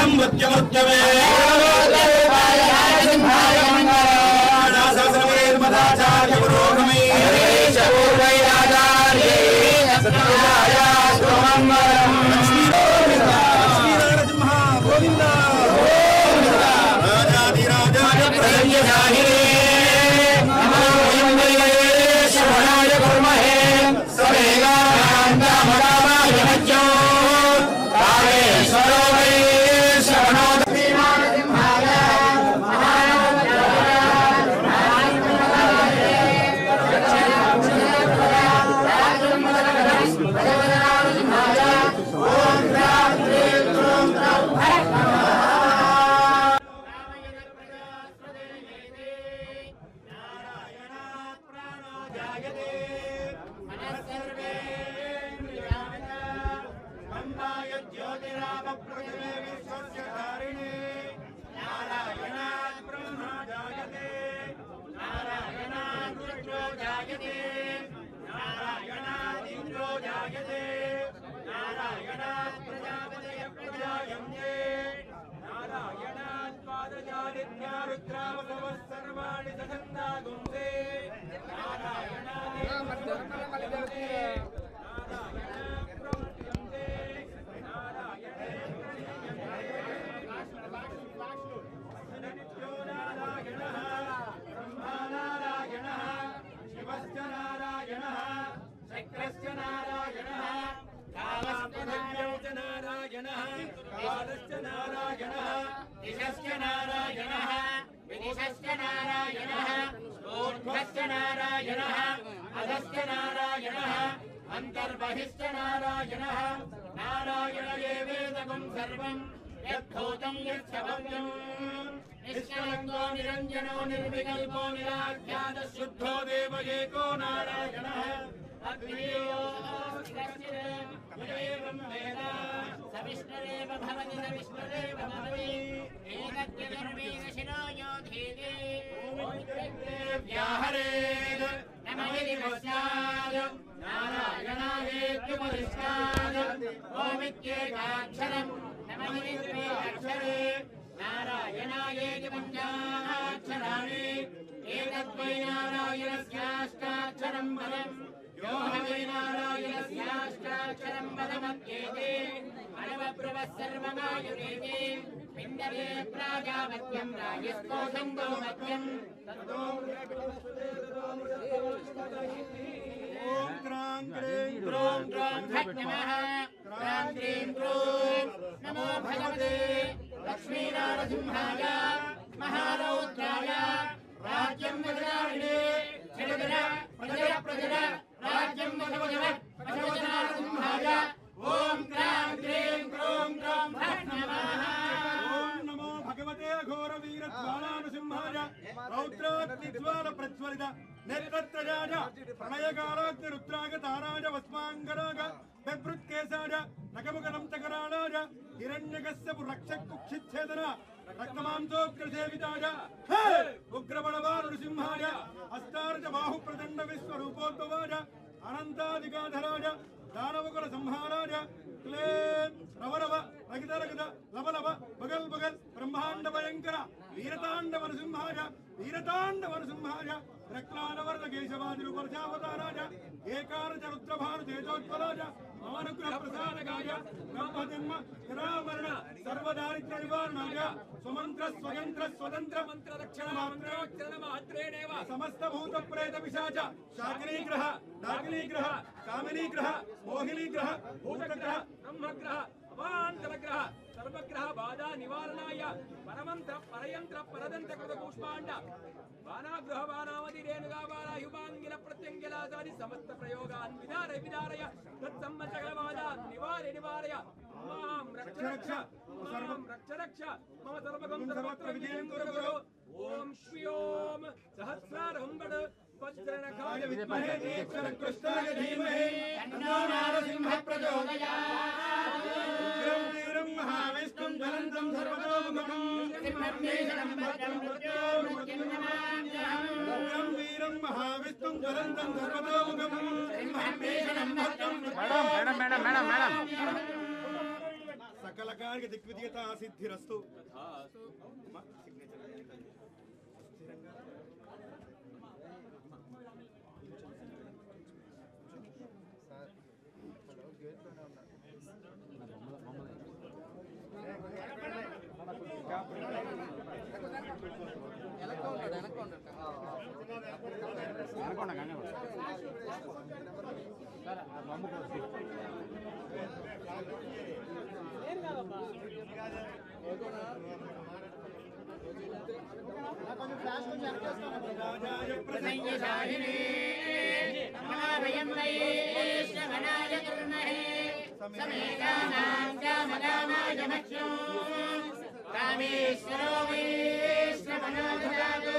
మంగళం మృత్యమృత్యమే. ज्योतिरामप्रतिमे विश्वस्य धारिणे नारायणात् ब्रह्मा जायते नारायणात् रुद्रो जायते नारायणात् इन्द्रो जायते नारायणात् प्रजापतय प्रजायन्ते नारायणात् पादचारित्या रुद्रावसवः सर्वाणि सदन् విదిశశ్చ నారాయణ. ఊర్ధ్వశ్చ నారాయణ. అధశ్చ నారాయణ. అంతర్బహిశ్చ నారాయణ. నారాయణ ఏవేదకం సర్వం. యద్భూతం యచ్చభవ్యం నిష్కలంకో నిరంజనో నిర్వికల్పో నిరాఖ్యాత శుద్ధో దేవ ఏకో నారాయణ అద్వితీయో విజయం వేద. సవిష్ణురేవ భవతి సవిష్ణురేవ व्याहरेद् नमयिवस्याद् नारायणायेत्युपरिष्टाद् ओमित्येकाक्षरम् नमयित्वे अक्षरे नारायणायेति पञ्चाक्षराणि एतद्वै नारायणस्याष्टाक्षरम् बलम् నారాయణస్యాష్టాక్షరం పదం యో హవై నారాయణస్యాష్టాక్షరం పదమత్యేతే అనవబ్రువः సర్వమాయురేతి పిండరే ప్రాజాపత్యం రాజస్కోశం గోమత్యం ఓం క్రాం క్రీం క్రోం క్రోం ఫట్ నమః క్రాం క్రీం క్రోం నమో భగవతే లక్ష్మీనారసింహాయ మహారౌద్రాయ రాజ్యం వదనారిణే జగదర ప్రజల ప్రజల రాజ్యం వదవదవ వదవదనారసింహాయ ఓం క్రాం క్రీం క్రోం క్రోం ఫట్ నమః ఓం నమో భగవతే ఘోర వీర జ్వాలానుసింహాయ రౌద్రాగ్నిజ్వాల ప్రజ్వలిత రుద్రాగ వస్మాంగరాగ బెభృత్కేశాయ రక్షకుక్షిచ్ఛేదన రక్తమాంసోగ్రసేవితాయ హే ఉగ్రబలవా నృసింహాయ అష్టార్జ బాహు ప్రచండ విశ్వరూపోద్భవాయ అనంతాదిగాధరాయ దానవకుల సంహారాయ క్లేం రవరవ రగిత రగిత లవలవ బగల్ బగల్ బ్రహ్మాండ భయంకర వీరతాండవ నృసింహాయ వీరతాండవ నృసింహాయ రక్లానవరద కేశవాది వర్షావతారాయ ఏకారచ రుద్రభాను తేజోజ్వలాయ మమనుగ్రహ ప్రసాదకాయ బ్రహ్మజన్మ నిరామరణ సర్వదారిద్ర్య నివారణాయ స్వమంత్ర స్వతంత్ర స్వతంత్ర మంత్ర. రక్షణ మాత్రేణేవ సమస్త భూత ప్రేత పిశాచ శాకినీగ్రహ నాగినీగ్రహ కామినీగ్రహ మోహినీగ్రహ భూతగ్రహ బ్రహ్మగ్రహ అవాంతరగ్రహ సర్వగ్రహ బాధా నివారణాయ పరమంత్ర పరయంత్ర పరదంత కృత కూష్మాండ. బాణాగృహ బాణావతి రేణుగా ప్రత్యంగిలాదాది సమస్త ప్రయోగాన్ విధార విధారయ తత్సమ్మత బాధా నివార నివారయ. మాం రక్ష రక్ష మాం రక్ష రక్ష. మమ సర్వగం సర్వత్ర విజయం గురు. ఓం శ్రియోం సహస్రారం గడ వజ్రనఖాయ విద్మహే దీక్షర కృష్ణాయ ధీమహి. తన్నో నారసింహ ప్రచోదయాత్. ఉగ్రం మహావిష్ణుం జ్వలంతం సర్వతోముఖం. ఉగ్రం వీరం మహావిష్ణుం జ్వలంతం సర్వతోముఖం madam madam madam madam madam సకల కార్య దిగ్విజయత సిద్ధిరస్తు తథాస్తు. మా సిగ్నేచర్ రాజాయ ప్రసంగశాలినే నమాభయం వైష్ణవనాయ సమేతానాం కామదానాయ మహ్యం రామేశ్వరో వైష్ణవనో దదాతు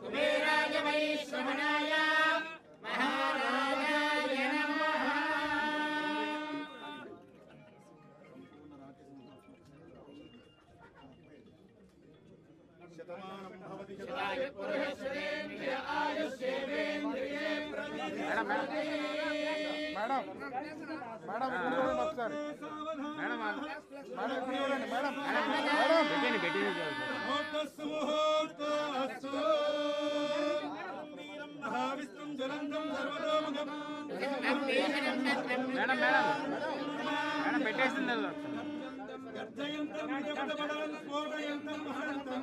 కుబేరాయ వైష్ణవనాయ మేడం మేడం మేడం ఒకసారి మేడం మేడం మేడం మేడం పెట్టండి పెట్టండి మహావిష్ణుం జ్వలంతం సర్వతోముఖం. Madam madam. మేడం పెట్టేసింది గర్జయంతం విజపదపదం స్ఫోటయంతం మహంతం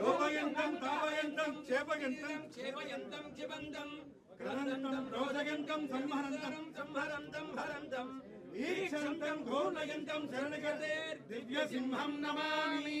లోపయంతం తాపయంతం చేపయంతం చేవయంతం చిబంతం క్రదంతం రోదయంతం సంహరంతం. సంహరంతం హరంతం. ఈక్షంతం ఘోర్ణయంతం శరణగతే దివ్య సింహం నమామి.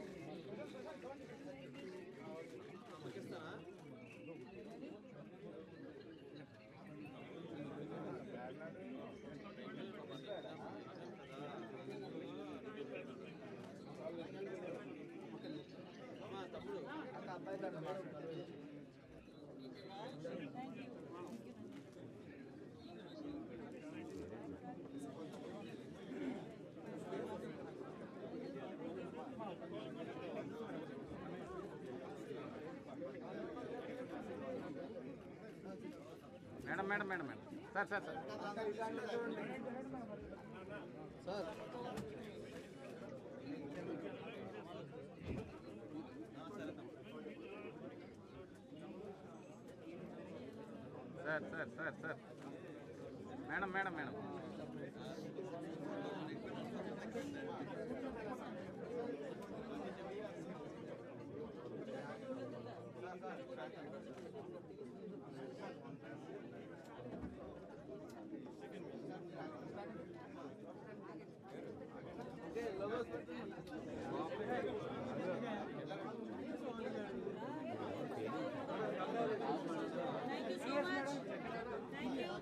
Madam madam madam. Madam sir sir. Sir. Sir sir sir sir. Madam madam madam. Thank you so much. Thank you.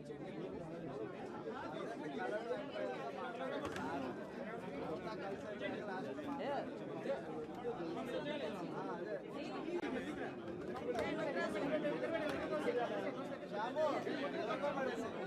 మాది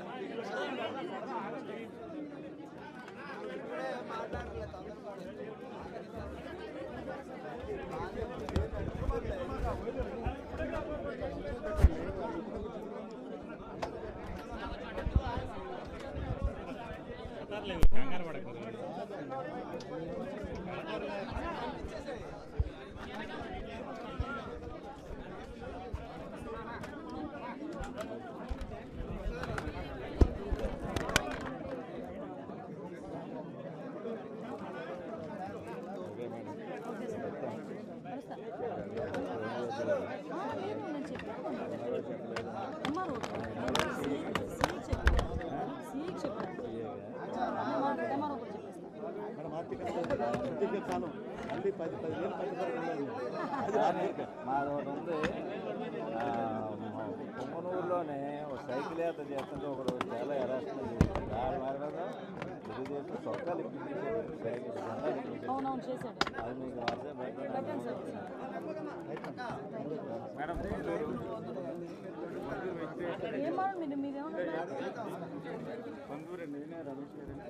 యాత్ర చేస్తుంటే ఒకడు చాలా ఎరాస్తం చేశాడు. దాని మీద తెలుగుదేశం సొక్కాలు అది మీకు వాట్సాప్ మేడం నేనే రమేష్ గారు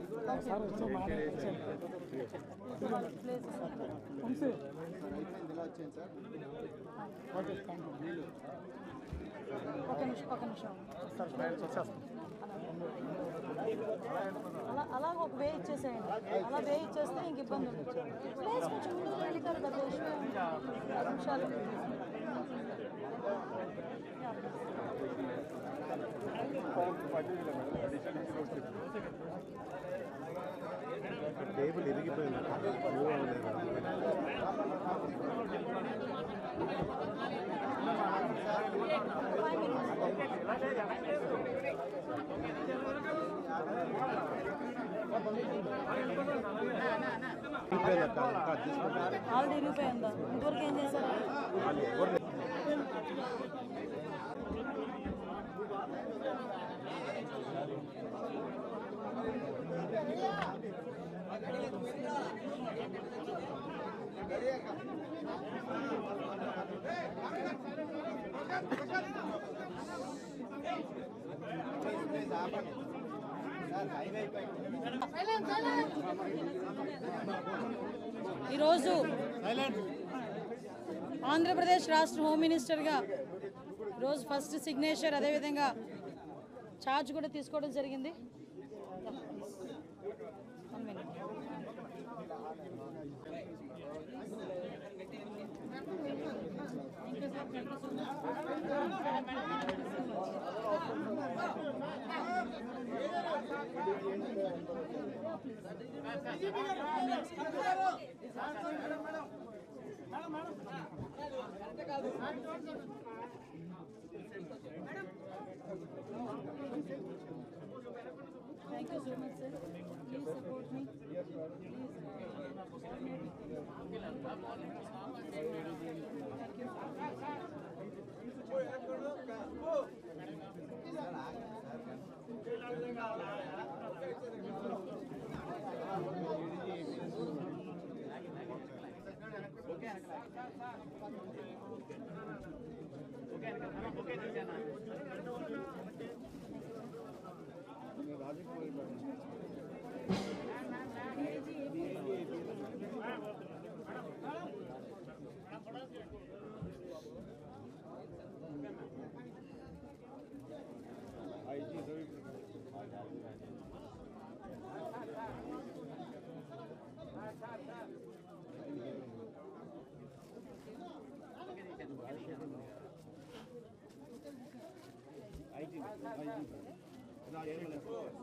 ప్లేస్ నిమిషం ఒక నిమిషం. అలా అలా ఒక వే ఇచ్చేసేయండి. అలా వే ఇచ్చేస్తే ఇంక ఇబ్బంది ఉండదు. ప్లేస్ కొంచెం ముందుకు వెళ్ళికారు పెద్ద విషయం. నిమిషాలు. పది ఆల్రెడీ ఇరిగిపోయిందా ఇంతవరకు ఏం చేశారు? ఈరోజు ఆంధ్రప్రదేశ్ రాష్ట్ర హోమ్ మినిస్టర్గా రోజు ఫస్ట్ సిగ్నేచర్ అదేవిధంగా ఛార్జ్ కూడా తీసుకోవడం జరిగింది One minute. Thank you so much, sir. Please support me. Thank 아이디 아이디. 나 예를 들어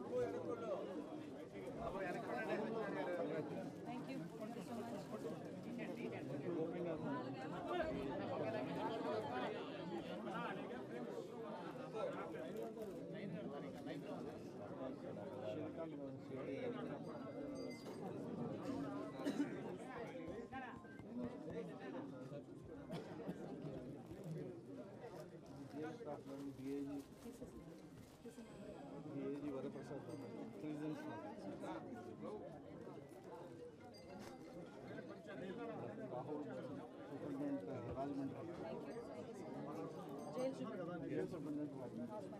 Jail Vijayawada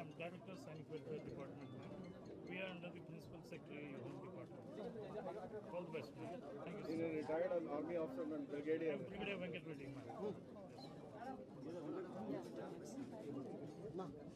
I am Director Science Welfare Department. We are under the Principal Secretary of Home Department. All the best, man. Thank you. You are retired as Army officer and Brigadier. I am Brigadier Venkat Reddy, man. Yes.